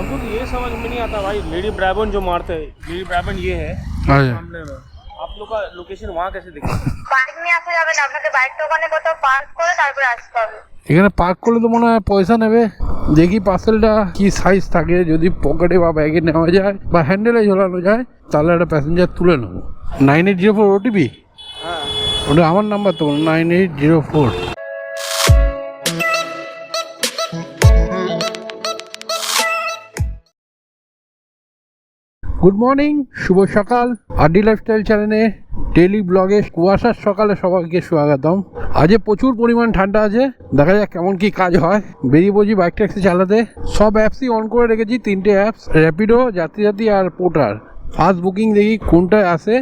हमको तो ये समझ में नहीं आता भाई लेडी ब्रैबन जो मारते हैं लेडी ब्रैबन ये है আচ্ছা सामने में आप लोग का लोकेशन वहाँ कैसे दिखा বাইক নিয়ে আসা যাবে না আপনাকে বাইকটা ওখানে কোথাও পার্ক করে তারপরে আসতে হবে এখানে পার্ক করলে তো মনে হয় পয়সা নেবে দেখি পার্সেলটা কি সাইজ থাকে যদি পকেটে বা ব্যাগে নেওয়া যায় বা হ্যান্ডেলে ঝোলানো যায় তাহলে একটা প্যাসেঞ্জার তুলে নেবো nine eight zero four OTP हाँ ওটা আমার নাম্বার তো nine eight zero four good morning শুভ সকাল। আরডি লাইফস্টাইল চ্যানেলে ডেলি ব্লগে কুয়াশার সকালে সবাইকে স্বাগতম। আজকে প্রচুর পরিমাণ ঠান্ডা আছে। দেখা যাক কেমন কি কাজ হয়। বেরিয়ে পড়ছি বাইক ট্যাক্সি চালাতে। সব অ্যাপসই অন করে রেখেছি, তিনটে অ্যাপস র্যাপিডো যাত্রী আর পোর্টার ফার্স্ট বুকিং দেখি কোনটায় আসে।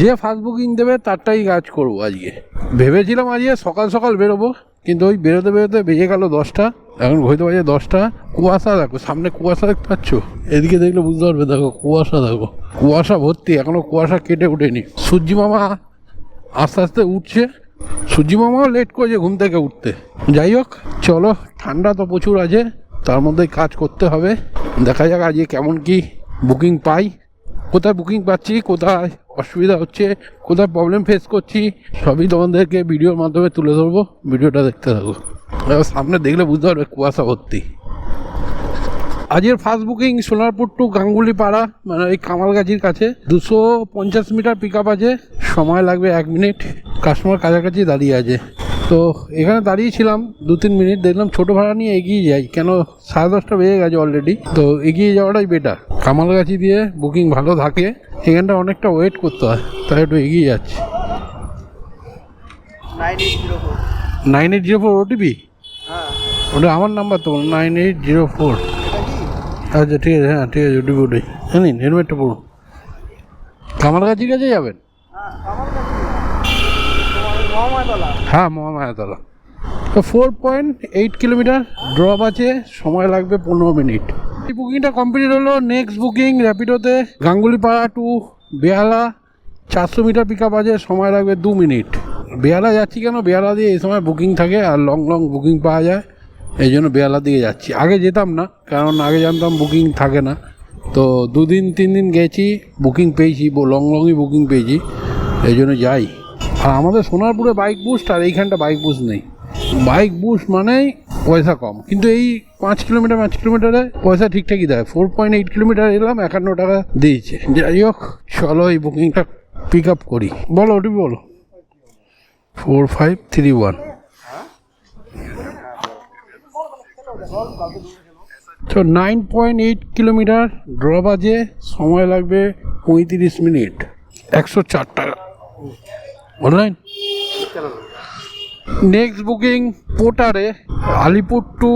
যে ফার্স্ট বুকিং দেবে, তারটাই কাজ করব আজকে। ভেবেছিলাম আজকে সকাল সকাল বেরোবো, কিন্তু ওই বেরোতে বেরোতে বেজে গেল দশটা। এখন ঘড়িতে বাজে দশটা কুয়াশা দেখো সামনে কুয়াশা দেখতে পাচ্ছ? এদিকে দেখলে বুঝতে পারবে দেখো কুয়াশা দেখো। কুয়াশা ভর্তি এখনও কুয়াশা কেটে উঠেনি। সূর্যি মামা আস্তে আস্তে উঠছে। সূর্যি মামাও লেট করেছে ঘুম থেকে উঠতে। যাই হোক চলো ঠান্ডা তো প্রচুর আছে তার মধ্যে কাজ করতে হবে। দেখা যাক আজকে কেমন কি বুকিং পাই। কোথায় বুকিং পাচ্ছি কোথায় অসুবিধা হচ্ছে কোথায় প্রবলেম ফেস করছি সবই তোমাদেরকে ভিডিওর মাধ্যমে তুলে ধরবো। ভিডিওটা দেখতে থাকো। সামনে দেখলে বুঝতে পারবে কুয়াশা ভর্তি। আজের first booking Sonarpur to Gangulipara মানে এই কামালগাছির কাছে। দুশো পঞ্চাশ মিটার পিক আপ আছে সময় লাগবে এক মিনিট কাস্টমার কাছাকাছি দাঁড়িয়ে আছে। তো এখানে দাঁড়িয়েছিলাম দু তিন মিনিট দেখলাম ছোটো ভাড়া নিয়ে এগিয়ে যাই। কেন সাড়ে দশটা বেজে গেছে অলরেডি তো এগিয়ে যাওয়াটাই বেটার কামালগাছি দিয়ে বুকিং ভালো থাকে। এখানটা অনেকটা ওয়েট করতে হয় তাই একটু এগিয়ে যাচ্ছি। Nine eight zero four nine eight zero four OTP ওটা আমার নাম্বার তো নাইন এইট জিরো ফোর আচ্ছা ঠিক আছে হ্যাঁ ঠিক আছে ওটিপি ওটাই হ্যাঁ নিন, হেলমেটটা পড়ুন কামালগাছির কাছে যাবেন? হ্যাঁ মহামায়াতলা তো four point eight kilometre drop আছে, সময় লাগবে পনেরো মিনিট। এই বুকিংটা কমপ্লিট হলো নেক্সট বুকিং র্যাপিডোতে গাঙ্গুলিপাড়া টু বেহালা চারশো মিটার পিক আপ আছে, সময় লাগবে দু মিনিট। বেহালা যাচ্ছি কেন? বেহালা দিয়ে এই সময় বুকিং থাকে, আর লং লং বুকিং পাওয়া যায়। এই জন্য বেহালা দিকে যাচ্ছি। আগে যেতাম না, কারণ আগে জানতাম বুকিং থাকে না। তো দুদিন তিন দিন গেছি, বুকিং পেয়েছি লং, লংই বুকিং পেয়েছি এই জন্য যাই। আর আমাদের সোনারপুরে বাইক বুস্ট আর এইখানটা বাইক বুস্ট নেই। বাইক বুস্ট মানেই পয়সা কম। কিন্তু এই পাঁচ কিলোমিটার, পাঁচ কিলোমিটারে পয়সা ঠিকঠাকই দেয়। ফোর পয়েন্ট এইট কিলোমিটার এলাম, একান্ন টাকা দিয়েছে। যাই হোক, চলো এই বুকিংটা পিক আপ করি। বলো, ওটি বলো। ফোর ফাইভ থ্রি ওয়ান তো নাইন পয়েন্ট এইট কিলোমিটার আছে সময় লাগবে পঁয়ত্রিশ মিনিট। একশো চার টাকা। Online next booking পোর্টারে Alipur to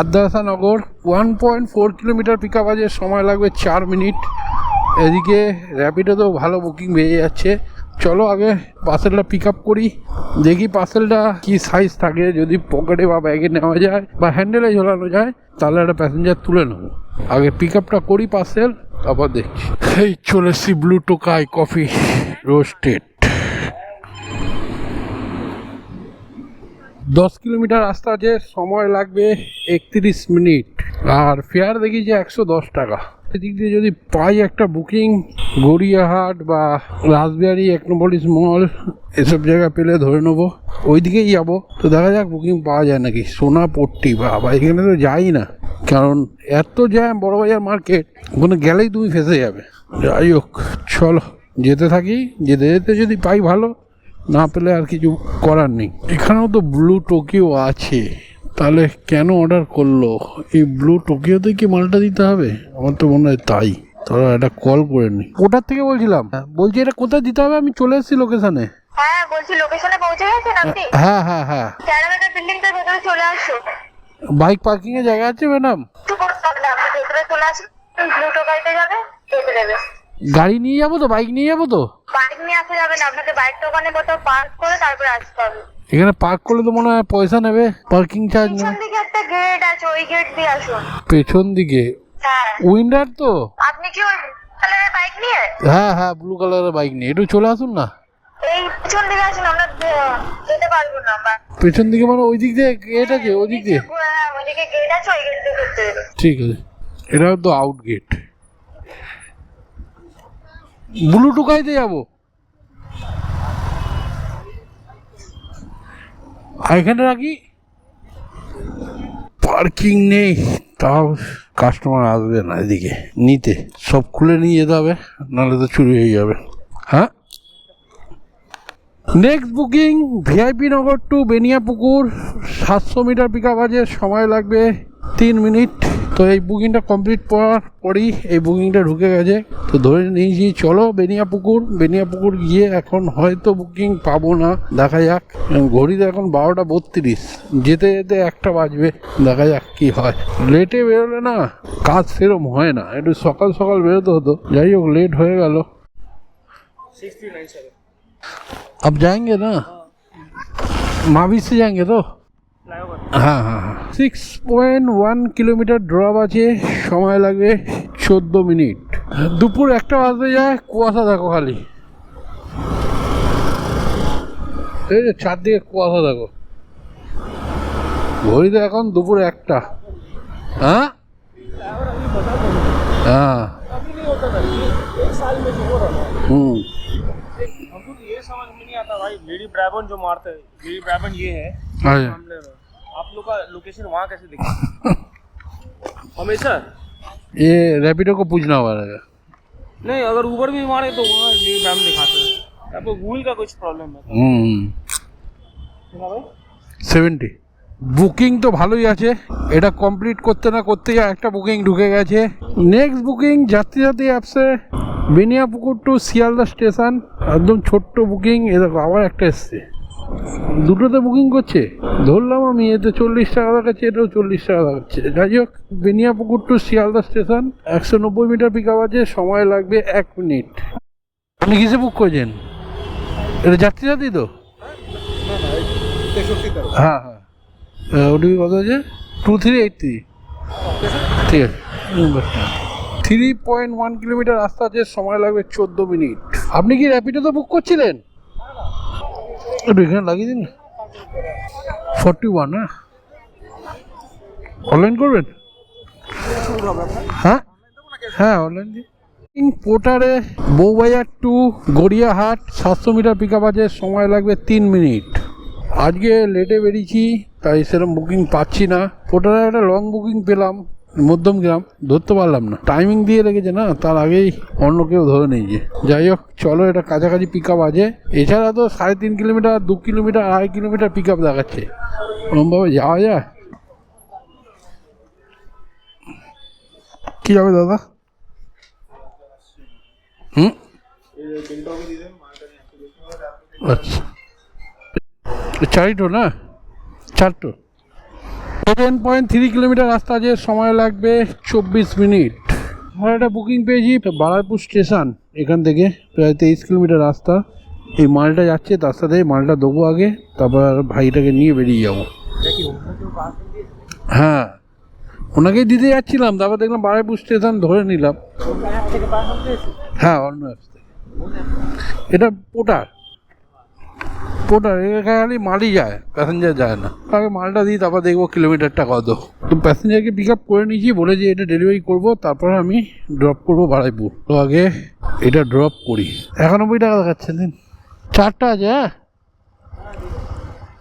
Adrasanagar one point four kilometre pick up আছে সময় লাগবে চার মিনিট। এদিকে র্যাপিডো তো ভালো বুকিং বেরিয়ে যাচ্ছে। চলো আগে পার্সেলটা পিক আপ করি। দেখি পার্সেলটা কি সাইজ থাকে, যদি পকেটে বা ব্যাগে নেওয়া যায় বা হ্যান্ডেলে ঝোলানো যায়, তাহলে একটা প্যাসেঞ্জার তুলে নেব। আগে পিক আপটা করি পার্সেল তারপর দেখছি। এই চলে এসছি ব্লু টোকাই কফি রোস্টেড দশ কিলোমিটার রাস্তা আছে, সময় লাগবে একত্রিশ মিনিট। আর ফেয়ার দেখি যে একশো দশ টাকা। এদিক দিয়ে যদি পাই একটা বুকিং, গড়িয়াহাট বা রাসবিহারি একনোপলিস মল, এসব জায়গা পেলে ধরে নেব। ওই দিকেই যাব। তো দেখা যাক বুকিং পাওয়া যায় নাকি। সোনাপট্টি বা এখানে তো যাই না। কারণ এত জ্যাম বড়বাজার মার্কেট, ওখানে গেলেই তুমি ফেসে যাবে। যাই হোক, চলো, যেতে থাকি। যেতে যেতে যদি পাই ভালো, না পেলে আর কিছু করার নেই। এখানেও তো ব্লু টোকিও আছে। তাহলে কেন অর্ডার করল? এই ব্লু টোকিওতে কি মালটা দিতে হবে? আমার তো মনে হয় তাই। তাহলে একটা কল করে নি। ওটার থেকে বলছিলাম? বলছি এটা কোথায় দিতে হবে? আমি চলে এসেছি লোকেশনে হ্যাঁ বলছি লোকেশনে পৌঁছে গেছেন আপনি? হ্যাঁ হ্যাঁ হ্যাঁ। ক্যারামেটের বিল্ডিংটার ভেতরে চলে আসুন বাইক পার্কিং এর জায়গা আছে ম্যাডাম ভেতরে চলে আসুন ব্লুটো গাড়িতে যাবে দেবে গাড়ি নিয়ে যাব তো? বাইক নিয়ে যাব তো? বাইক নিয়ে আসা যাবে না আপনাকে বাইকটা ওখানে কোথাও পার্ক করে তারপরে আসতে হবে। এখানে পার্ক করলে তো মনে হয় পয়সা নেবে পার্কিং চার্জ পিছন দিকে একটা গেট আছে ওই গেট দিয়ে আসুন। পেছন দিকে? হ্যাঁ। উইন্ডার তো? আপনি কি ওই কালারের বাইক নিয়ে? হ্যাঁ হ্যাঁ ব্লু কালারের বাইক নিয়ে। একটু চলে আসুন না? এই পিছন দিকে আসুন আমরা যেতে পারব না আমরা। পেছন দিকে মানে ওই দিক দিয়ে গেট আছে ওই দিক দিয়ে? হ্যাঁ ওইদিকে গেট আছে ওই গেট দিয়ে ঢুকতে ঠিক আছে। এটা তো আউট গেট ব্লু টুকাইতে যাব? এখানে রাখি? পার্কিং নেই, তাও কাস্টমার আসবে না এদিকে। নিতে, সব খুলে নিয়ে যেতে হবে, নাহলে তো চুরি হয়ে যাবে। হ্যাঁ? Next booking VIP Nagar to Beniapukur, সাতশো মিটার পিক আপ আছে, সময় লাগবে তিন মিনিট। তো এই বুকিংটা কমপ্লিট করার পরেই এই বুকিংটা ঢুকে গেছে তো ধরে নিয়েছি চলো বেনিয়াপুকুর বেনিয়াপুকুর গিয়ে এখন হয়তো বুকিং পাবো না দেখা যাক ঘড়িতে এখন বারোটা বত্রিশ যেতে যেতে একটা বাজবে দেখা যাক কি হয় লেটে বেরোলে না কাজ সেরম হয় না একটু সকাল সকাল বেরোতে হতো যাই হোক লেট হয়ে গেল सिक्स थ्री नाइन सेवन अब जाएंगे ना मावी से जाएंगे तो फ्लाईओवर হ্যাঁ হ্যাঁ হ্যাঁ six point one kilometre drop আছে সময় লাগবে চোদ্দো মিনিট দুপুর একটা বাজতে যায় কুয়াশা দেখো খালি এই যে চারদিকে কুয়াশা দেখো ঘড়িতে এখন দুপুর একটা হ্যাঁ হ্যাঁ अभी नहीं होता था ये एक साल में जो हो रहा है হুম हमको तो ये समझ में नहीं आता भाई लेडी ब्राबन जो मारते हैं लेडी ब्राबन ये है अच्छा मामले में आप लोग का लोकेशन वहाँ कैसे दिखा हमेशा ये रैपिडो को पूछना पड़ेगा नहीं अगर ऊबर भी मारे तो वहाँ लेडी ब्राबन दिखाते हैं आपको गूगल का कुछ प्रॉब्लम है হুম सुना भाई সেভেন্টি বুকিং তো ভালোই আছে এটা কমপ্লিট করতে না করতেই একটা বুকিং ঢুকে গেছে নেক্সট বুকিং যাত্রী যাত্রী অ্যাপসে বেনিয়াপুকুর টু শিয়ালদা স্টেশন একদম ছোট্ট বুকিং এ দেখো আবার একটা এসছে দুটোতে বুকিং করছে? ধরলাম আমি, এতে চল্লিশ টাকা দেখাচ্ছে, এটাও চল্লিশ টাকা দেখাচ্ছে। যাই হোক, বেনিয়াপুকুর টু শিয়ালদা স্টেশন একশো নব্বই মিটার পিক আপ আছে, সময় লাগবে এক মিনিট আপনি কিসে বুক করেছেন? এটা যাত্রী যাত্রী তো? হ্যাঁ হ্যাঁ। ওটিপি কত আছে? টু থ্রি এইট থ্রি ঠিক আছে। থ্রি পয়েন্ট ওয়ান কিলোমিটার রাস্তা আছে, সময় লাগবে চোদ্দ মিনিট আপনি কি র্যাপিডোতে বুক করছিলেন? একটু এখানে লাগিয়ে দিন। ফর্টি ওয়ান হ্যাঁ। অনলাইন করবেন? হ্যাঁ? হ্যাঁ অনলাইন দিন পোটারে বউবাজার টু গড়িয়াহাট সাতশো মিটার পিক আপ আছে, সময় লাগবে তিন মিনিট। আজকে লেটে বেরিয়েছি, তাই সেরকম বুকিং পাচ্ছি না। পোটারে একটা লং বুকিং পেলাম। মধ্যমগ্রাম ধরতে পারলাম না। টাইমিং দিয়ে রেখেছে না, তার আগেই অন্য কেউ ধরে নিয়েছে যাই হোক, চলো, এটা কাছাকাছি পিক আপ আছে। এছাড়া তো সাড়ে তিন কিলোমিটার দু কিলোমিটার আড়াই কিলোমিটার পিক আপ দেখাচ্ছে। ওরমভাবে যাওয়া যায়? কী হবে দাদা? হুম? আচ্ছা। চারিটো না? চারটো। সেভেন পয়েন্ট থ্রি কিলোমিটার রাস্তা যে সময় লাগবে চব্বিশ মিনিট। আর একটা বুকিং পেয়েছি বারাইপুর স্টেশন, এখান থেকে প্রায় তেইশ কিলোমিটার রাস্তা। এই মালটা যাচ্ছে, তার সাথে মালটা দেবো আগে, তারপর ভাইটাকে নিয়ে বেরিয়ে যাব। হ্যাঁ ওনাকেই দিতে যাচ্ছিলাম, তারপর দেখলাম বারাইপুর স্টেশন ধরে নিলাম। হ্যাঁ অন্য এটা পোটার। পোটার এখানে খালি মালই যায় প্যাসেঞ্জার যায় না। আগে মালটা দিই, তারপর দেখব কিলোমিটারটা কত। তো প্যাসেঞ্জারকে পিক আপ করে নিয়েছি, বলে যে এটা ডেলিভারি করব, তারপর আমি ড্রপ করব বারাইপুর। তো আগে এটা ড্রপ করি। একানব্বই টাকা দেখাচ্ছে দিন। চারটা আছে হ্যাঁ?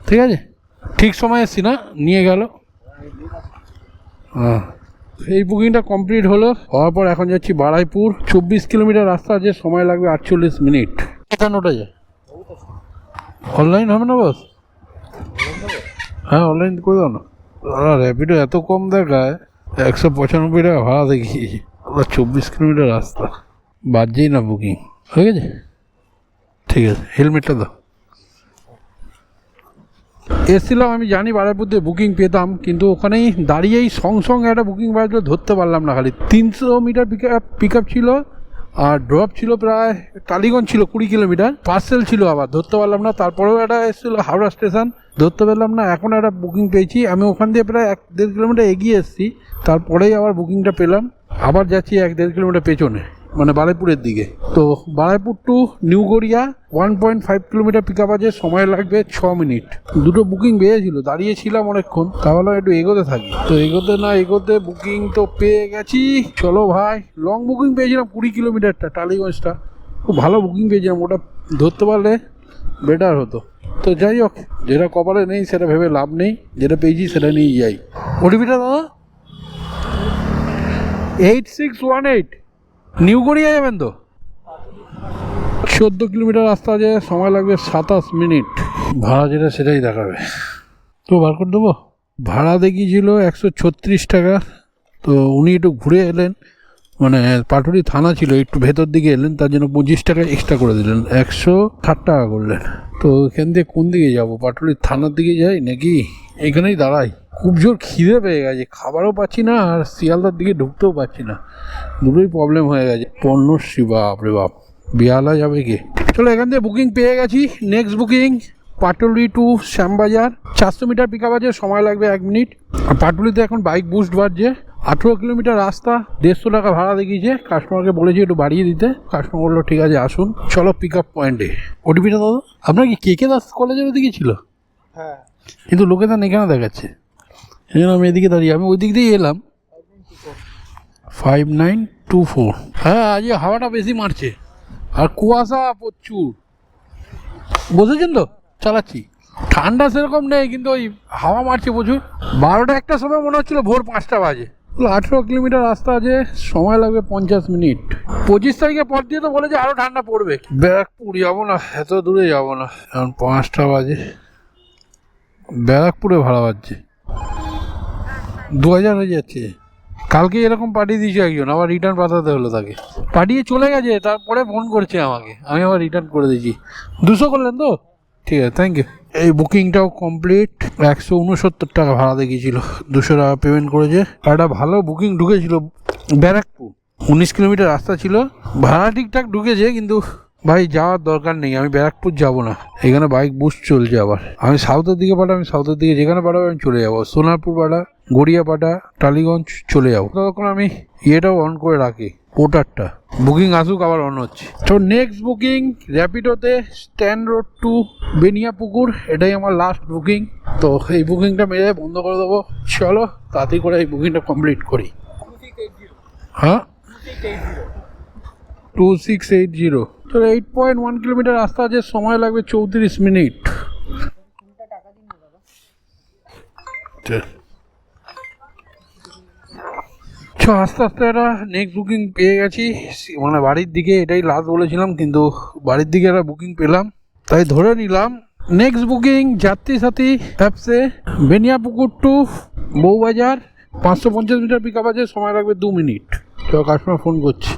ঠিক আছে? ঠিক সময় এসছি না, নিয়ে গেল। হ্যাঁ। এই বুকিংটা কমপ্লিট হলো, হওয়ার পর এখন যাচ্ছি বারাইপুর। চব্বিশ কিলোমিটার রাস্তা আছে, সময় লাগবে আটচল্লিশ মিনিট। একান্নটা যায় অনলাইন হবে না বস? হ্যাঁ অনলাইন করে দাও না। র্যাপিডো এত কম দেখায়। একশো পঁচানব্বই টাকা ভাড়া দেখিয়েছি ওরা চব্বিশ কিলোমিটার রাস্তা। বাজছেই না বুকিং হয়ে গেছে? ঠিক আছে হেলমেটটা দাও। এসছিলাম, আমি জানি বারাইপুর দিয়ে বুকিং পেতাম, কিন্তু ওখানেই দাঁড়িয়েই সঙ্গ সঙ্গে একটা বুকিং বাজলো, ধরতে পারলাম না খালি। তিনশো metre pick up pick up ছিল আর ড্রপ ছিল প্রায় টালিগঞ্জ ছিল কুড়ি কিলোমিটার। পার্সেল ছিল আবার, ধরতে পারলাম না। তারপরেও একটা এসেছিল হাওড়া স্টেশন ধরতে পারলাম না। এখন একটা বুকিং পেয়েছি। আমি ওখান দিয়ে প্রায় এক দেড় কিলোমিটার এগিয়ে এসেছি। তারপরেই আবার বুকিংটা পেলাম। আবার যাচ্ছি এক দেড় কিলোমিটার পেছনে। মানে বারাইপুরের দিকে। তো Baruipur to New Garia one point five kilometre pick up আছে, সময় লাগবে ছ মিনিট। দুটো বুকিং পেয়েছিল দাঁড়িয়েছিলাম অনেকক্ষণ, তাহলে একটু এগোতে থাকি। তো এগোতে না এগোতে বুকিং তো পেয়ে গেছি। চলো ভাই লং বুকিং পেয়েছিলাম কুড়ি কিলোমিটারটা টালিগঞ্জটা। খুব ভালো বুকিং পেয়েছিলাম, ওটা ধরতে পারলে বেটার হতো। তো যাই হোক, যেটা কপালে নেই, সেটা ভেবে লাভ নেই, যেটা পেয়েছি সেটা নিয়ে যাই। ওটিপিটা দাদা? Eight six one eight New Garia যাবেন তো? চোদ্দ কিলোমিটার রাস্তা আছে, সময় লাগবে সাতাশ মিনিট। ভাড়া যেটা সেটাই দেখাবে। তো বার করে দেবো? ভাড়া দেখিয়েছিল একশো ছত্রিশ টাকা। তো উনি একটু ঘুরে এলেন। মানে পাটুরি থানা ছিল, একটু ভেতর দিকে এলেন, তার জন্য পঁচিশ টাকা এক্সট্রা করে দিলেন। একশো ষাট টাকা করলেন। তো এখান থেকে কোন দিকে যাব? পাটুরি থানার দিকে যাই নাকি? এখানেই দাঁড়াই। খুব জোর খিদে পেয়ে গেছে, খাবারও পাচ্ছি না আর শিয়ালদার দিকে ঢুকতেও পারছি না। দুটোই প্রবলেম হয়ে গেছে। পণ্যশ্রী বাপরে বাপ। বিয়ালা যাবে কি? চলো এখান থেকে বুকিং পেয়ে গেছি। Next booking Patuli to Shyambazar. চারশো মিটার পিক আপ আছে সময় লাগবে এক মিনিট আর পাটুলিতে এখন বাইক বুস্ট বাড়ছে। আঠেরো কিলোমিটার রাস্তা দেড়শো টাকা ভাড়া দেখিয়েছে। কাস্টমারকে বলেছি একটু বাড়িয়ে দিতে। কাস্টমার বলল ঠিক আছে আসুন। চলো পিক আপ পয়েন্টে ওটিপিটা দাদা আপনার কি কে কে দাস কলেজের ওদিকে ছিল? হ্যাঁ। কিন্তু লোকেশন এখানে দেখাচ্ছে। এখানে আমি এদিকে দাঁড়িয়ে আমি ওই দিক দিয়েই এলাম। ফাইভ নাইন টু ফোর হ্যাঁ আজ হাওয়াটা বেশি মারছে। আর কুয়াশা প্রচুর। বুঝেছেন তো? চালাচ্ছি। ঠান্ডা সেরকম নেই, কিন্তু ওই হাওয়া মারছে প্রচুর। বারোটা একটা সময় মনে হচ্ছিল ভোর পাঁচটা বাজে। আঠেরো কিলোমিটার রাস্তা আছে, সময় লাগবে পঞ্চাশ মিনিট। পঁচিশ তারিখে পর দিয়ে তো বলেছে আরও ঠান্ডা পড়বে। ব্যারাকপুর যাব না, এত দূরে যাব না। এখন পাঁচটা বাজে। ব্যারাকপুরে ভাড়া বাজছে দু হাজার হয়ে যাচ্ছে। কালকে এরকম পাঠিয়ে দিয়েছে একজন, আবার রিটার্ন পাঠাতে হলো তাকে। পাঠিয়ে চলে গেছে, তারপরে ফোন করছে আমাকে। আমি আবার রিটার্ন করে দিয়েছি। দুশো করলেন তো? ঠিক আছে থ্যাংক ইউ এই বুকিংটাও কমপ্লিট একশো উনসত্তর টাকা ভাড়া দেখিয়েছিল। দুশো টাকা পেমেন্ট করেছে। একটা ভালো বুকিং ঢুকেছিল ব্যারাকপুর। উনিশ কিলোমিটার রাস্তা ছিল। ভাড়া ঠিকঠাক ঢুকেছে, কিন্তু ভাই, যাওয়ার দরকার নেই, আমি ব্যারাকপুর যাব না। এখানে বাইক বুস্ট চলছে আবার। আমি সাউথের দিকে পাঠা আমি সাউথের দিকে যেখানে পাঠাবো, আমি চলে যাব। সোনারপুর পাঠা গড়িয়াপাটা টালিগঞ্জ চলে যাব। ততক্ষণ আমি ইয়েটাও অন করে রাখি, পোর্টারটা। বুকিং আসুক, আবার অন হচ্ছে। তো নেক্সট বুকিং র্যাপিডোতে স্ট্যান্ড রোড টু বেনিয়াপুকুর, এটাই আমার লাস্ট বুকিং তো, এই বুকিংটা মেরে বন্ধ করে দেবো। চলো, তাড়াতাড়ি করে এই বুকিংটা কমপ্লিট করি। হ্যাঁ? টু সিক্স এইট জিরো তো এইট পয়েন্ট ওয়ান কিলোমিটার রাস্তা আছে সময় লাগবে চৌত্রিশ মিনিট। চ আস্তে আস্তে একটা নেক্সট বুকিং পেয়ে গেছি। মানে বাড়ির দিকে এটাই লাস্ট বলেছিলাম কিন্তু বাড়ির দিকে একটা বুকিং পেলাম। তাই ধরে নিলাম নেক্সট বুকিং যাত্রী সাথী অ্যাপসে বেনিয়াপুকুর টু বউবাজার পাঁচশো পঞ্চাশ মিটার পিক আপ আছে সময় লাগবে দু মিনিট। তো কাস্টমার ফোন করছে।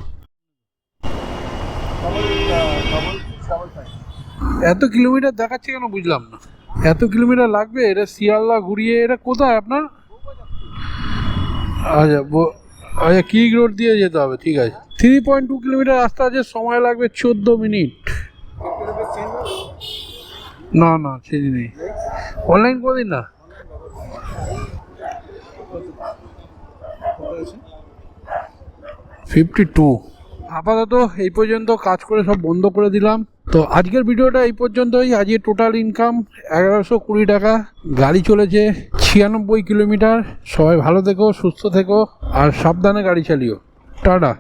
এত কিলোমিটার দেখাচ্ছে কেন বুঝলাম না। এত কিলোমিটার লাগবে? এটা শিয়ালদা ঘুরিয়ে এটা কোথায় আপনার? আচ্ছা আচ্ছা কিক রোড দিয়ে যেতে হবে, ঠিক আছে। থ্রি পয়েন্ট টু কিলোমিটার রাস্তা আছে, সময় লাগবে চোদ্দ মিনিট। না না চিনি নেই। অনলাইন দিন না? ফিফটি টু আপাতত এই পর্যন্ত কাজ করে সব বন্ধ করে দিলাম। তো আজকের ভিডিওটা এই পর্যন্তই। আজকে টোটাল ইনকাম এগারোশো কুড়ি টাকা। গাড়ি চলেছে ছিয়ানব্বই কিলোমিটার। সবাই ভালো থেকো, সুস্থ থেকো, আর সাবধানে গাড়ি চালিও। টাটা।